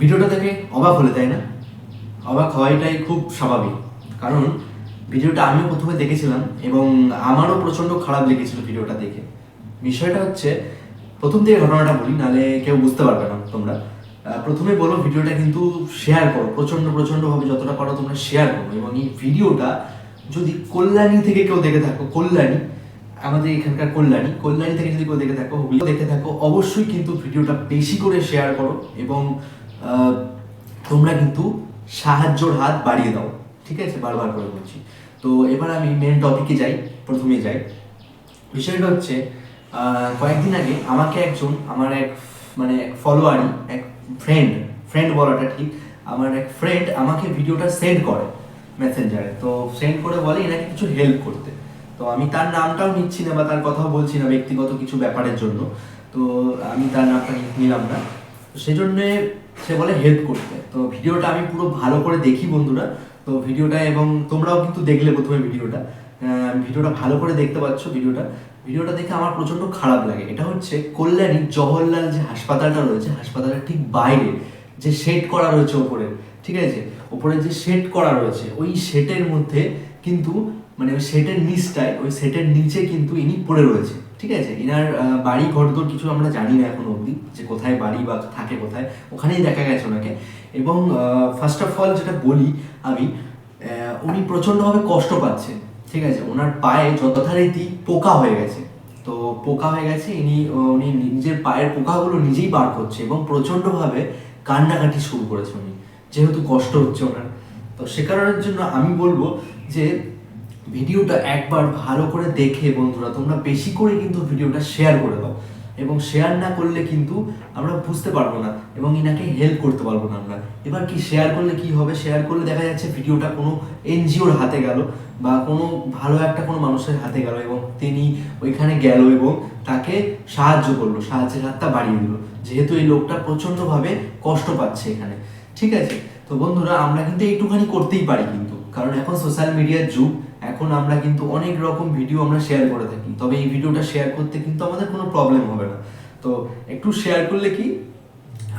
ভিডিওটা দেখে অবাক হলে, তাই না? অবাক হওয়াটাই খুব স্বাভাবিক। কারণ ভিডিওটা আমিও প্রথমে দেখেছিলাম এবং আমারও প্রচণ্ড খারাপ লেগেছিল ভিডিওটা দেখে। বিষয়টা হচ্ছে, প্রথম থেকে ঘটনাটা বলি, নাহলে কেউ বুঝতে পারবে না তোমরা। প্রথমে বলো ভিডিওটা কিন্তু শেয়ার করো, প্রচণ্ড, প্রচণ্ডভাবে যতটা পারো তোমরা শেয়ার করো। এবং এই ভিডিওটা যদি কল্যাণী থেকে কেউ দেখে থাকো, কল্যাণী, আমাদের এখানকার কল্যাণী কল্যাণী থেকে যদি কেউ দেখে থাকো হুগলি দেখে থাকো, অবশ্যই কিন্তু ভিডিওটা বেশি করে শেয়ার করো এবং তোমরা কিন্তু সাহায্যর হাত বাড়িয়ে দাও। ঠিক আছে? বারবার করে বলছি। তো এবার আমি মেন টপিকে যাই, প্রথমে যাই। বিষয়টা হচ্ছে কয়েকদিন আগে আমাকে একজন, আমার এক মানে এক এক ফ্রেন্ড ফ্রেন্ড বলাটা ঠিক, আমার এক ফ্রেন্ড আমাকে ভিডিওটা সেন্ড করে মেসেঞ্জারে তো সেন্ড করে বলে এনাকে কিছু হেল্প করতে। তো আমি তার নামটাও নিচ্ছি না বা তার কথাও বলছি না, ব্যক্তিগত কিছু ব্যাপারের জন্য। তো আমি তার নামটা নিলাম না। সেই জন্যে সে বলে হেল্প করতে। তো ভিডিওটা আমি পুরো ভালো করে দেখি বন্ধুরা। তো ভিডিওটা এবং তোমরাও কিন্তু দেখলে প্রথমে ভিডিওটা। ভিডিওটা ভালো করে দেখতে পাচ্ছ ভিডিওটা। ভিডিওটা দেখে আমার প্রচণ্ড খারাপ লাগে। এটা হচ্ছে কল্যাণী জওহরলাল যে হাসপাতালটা রয়েছে, হাসপাতালের ঠিক বাইরে যে শেড করা রয়েছে ওপরে, ঠিক আছে? ওপরে যে শেড করা রয়েছে, ওই শেডের মধ্যে কিন্তু মানে ওই সেটের নিচটায়, ওই সেটের নিচে কিন্তু ইনি পড়ে রয়েছে। ঠিক আছে এনার বাড়ি, ঘরদোর কিছু আমরা জানি না এখন অবধি, যে কোথায় বাড়ি বা থাকে কোথায়, ওখানেই দেখা গেছে ওনাকে। এবং ফার্স্ট অফ অল যেটা বলি আমি উনি প্রচণ্ডভাবে কষ্ট পাচ্ছেন ঠিক আছে? ওনার পায়ে যথারীতি পোকা হয়ে গেছে। তো পোকা হয়ে গেছে, ইনি, উনি নিজের পায়ের পোকাগুলো নিজেই বার করছে এবং প্রচণ্ডভাবে কান্নাকাটি শুরু করেছে উনি, যেহেতু কষ্ট হচ্ছে ওনার। তো সে কারণের জন্য আমি বলব যে ভিডিওটা একবার ভালো করে দেখে বন্ধুরা, তোমরা বেশি করে কিন্তু ভিডিওটা শেয়ার করে দাও। এবং শেয়ার না করলে কিন্তু আমরা বুঝতে পারব না এবং ইনাকে হেল্প করতে পারব না আমরা। এবার কি শেয়ার করলে কি হবে? শেয়ার করলে দেখা যাচ্ছে ভিডিওটা কোনো এনজিওর হাতে গেল বা কোনো ভালো একটা কোনো মানুষের হাতে গেল এবং তিনি ওইখানে গেল এবং তাকে সাহায্য করল, সাহায্যের হাতটা বাড়িয়ে দিল। যেহেতু এই লোকটা প্রচণ্ডভাবে কষ্ট পাচ্ছে এখানে। ঠিক আছে? তো বন্ধুরা, আমরা কিন্তু এইটুখানি করতেই পারি কিন্তু। কারণ এখন সোশ্যাল মিডিয়ার যুগ, এখন আমরা কিন্তু অনেক রকম ভিডিও আমরা শেয়ার করে থাকি। তবে এই ভিডিওটা শেয়ার করতে কিন্তু আমাদের কোনো প্রবলেম হবে না। তো একটু শেয়ার করলে কি?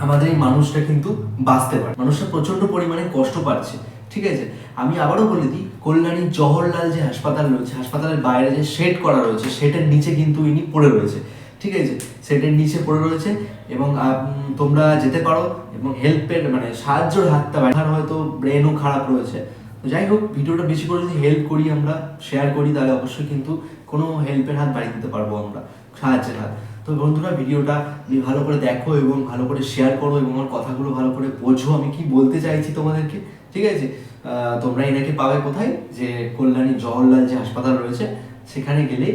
আমাদের এই মানুষটা কিন্তু বাঁচতে পারে। মানুষটা প্রচণ্ড পরিমাণে কষ্ট পাচ্ছে। ঠিক আছে? আমি আবারও বলে দিই, কল্যাণী জওহরলাল যে হাসপাতাল রয়েছে, হাসপাতালের বাইরে যে শেড করা রয়েছে, সেটার নিচে কিন্তু ইনি পড়ে রয়েছে। ঠিক আছে? সেটের নিচে পড়ে রয়েছে এবং তোমরা যেতে পারো এবং হেল্পের মানে সাহায্যের হাতটা হয়তো ব্রেনও খারাপ রয়েছে। যাই হোক, ভিডিওটা বেশি করে যদি হেল্প করি আমরা শেয়ার করি, তাহলে অবশ্যই কিন্তু কোনো হেল্পের হাত বাড়িয়ে দিতে পারব আমরা, সাহায্যের হাত। তো বন্ধুরা, ভিডিওটা ভালো করে দেখো এবং ভালো করে শেয়ার করো এবং আমার কথাগুলো ভালো করে বোঝো, আমি কি বলতে চাইছি তোমাদেরকে? ঠিক আছে? তোমরা এনাকে পাবে কোথায়? যে কল্যাণী জওহরলাল যে হাসপাতাল রয়েছে, সেখানে গেলে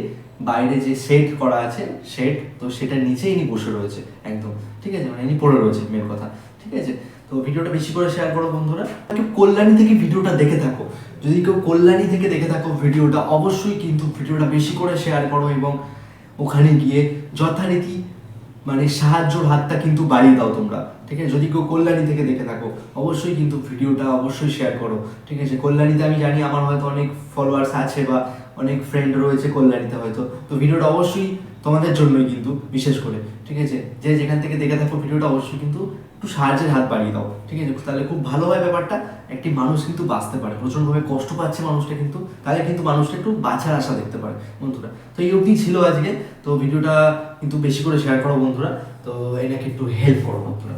বাইরে যে শেড করা আছে শেড তো সেটার নিচে ইনি বসে রয়েছে, একদম। ঠিক আছে? মানে ইনি পড়ে রয়েছে মেন কথা। ঠিক আছে? তো ভিডিওটা বেশি করে শেয়ার করো বন্ধুরা। কেউ কল্যাণী থেকে ভিডিওটা দেখে থাকো। যদি কেউ কল্যাণী থেকে দেখে থাকো ভিডিওটা, অবশ্যই কিন্তু ভিডিওটা বেশি করে শেয়ার করো এবং ওখানে গিয়ে যথারীতি মানে সাহায্যর হাতটা কিন্তু বাড়িয়ে দাও তোমরা। ঠিক আছে? যদি কেউ কল্যাণী থেকে দেখে থাকো, অবশ্যই কিন্তু ভিডিওটা অবশ্যই শেয়ার করো। ঠিক আছে? কল্যাণীতে আমি জানি আমার হয়তো অনেক ফলোয়ার্স আছে বা অনেক ফ্রেন্ড রয়েছে কল্যাণীতে হয়তো। তো ভিডিওটা অবশ্যই তোমাদের জন্যই কিন্তু, বিশেষ করে, ঠিক আছে? যে যেখান থেকে দেখে থাকো ভিডিওটা, অবশ্যই কিন্তু একটু সাহায্যের হাত বাড়িয়ে দাও, ঠিক আছে? তাহলে খুব ভালো হয় ব্যাপারটা, একটি মানুষ কিন্তু বাঁচতে পারে। প্রচণ্ডভাবে কষ্ট পাচ্ছে মানুষটা কিন্তু, তাহলে কিন্তু মানুষটা একটু বাঁচার আশা দেখতে পারে, বন্ধুরা। তো এই অবধি ছিল আজকে। তো ভিডিওটা কিন্তু বেশি করে শেয়ার করো, বন্ধুরা। তো এটাকে একটু হেল্প করো, বন্ধুরা।